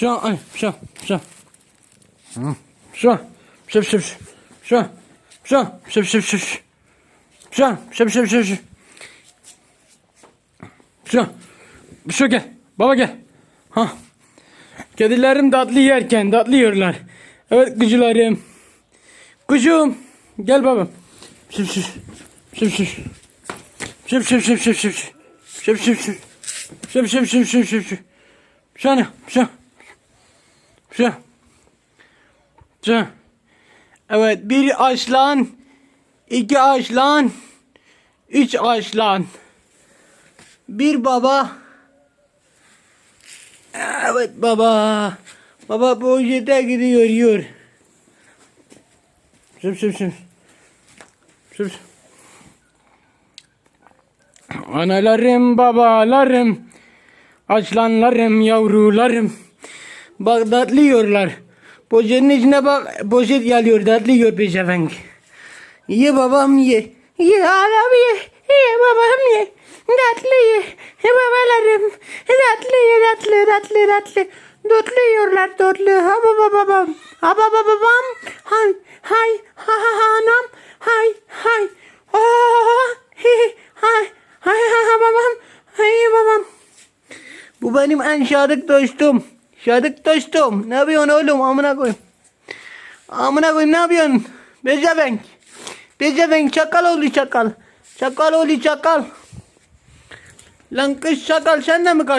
Şu an, ay, şu, şu. Hı, Şu, şu, şu, şu. Şu, şu, şu, şu, şu. Şu, şu, şu, şu, şu. Gel. Baba gel. Ha. Kedilerim tatlı yerken tatlı yiyorlar. Evet kuzularım. Kuzum. Gel babam. Şu, şu, şu, şu. Şu, şu, şu, şu, şu. Şu, şu, şu. Şu, şu, şu, şu, şu, şu. Şu Şu. Şu. Evet bir aslan, iki aslan, üç aslan. Bir baba. Evet baba. Baba projete gidiyor yiyor. Şıp şıp şıp. Şıp. Analarım, babalarım, aslanlarım, yavrularım. Bak tatlıyorlar. Poşetin içine bak, poşet geliyor, tatlıyor peşevenk. Ye babam ye. Ye adam ye. Ye babam ye. Tatlı ye. Ye babalarım. Tatlı ye, tatlı, tatlı, tatlı. Tatlı yiyorlar, tatlı. Ha baba babam. Ha baba babam. Hay, hay, ha ha ha anam. Hay, hay. Hi, hi, hay. Hay, ha ha babam. Hay babam. Bu benim en sadık dostum. Sadık dostum. Ne yapıyorsun oğlum? Amına koyayım. Amına koyayım ne yapıyorsun? Bezevenk. Bezevenk çakal oğlu çakal. Çakal oğlu çakal. Lan kız çakal sen de mi kaç?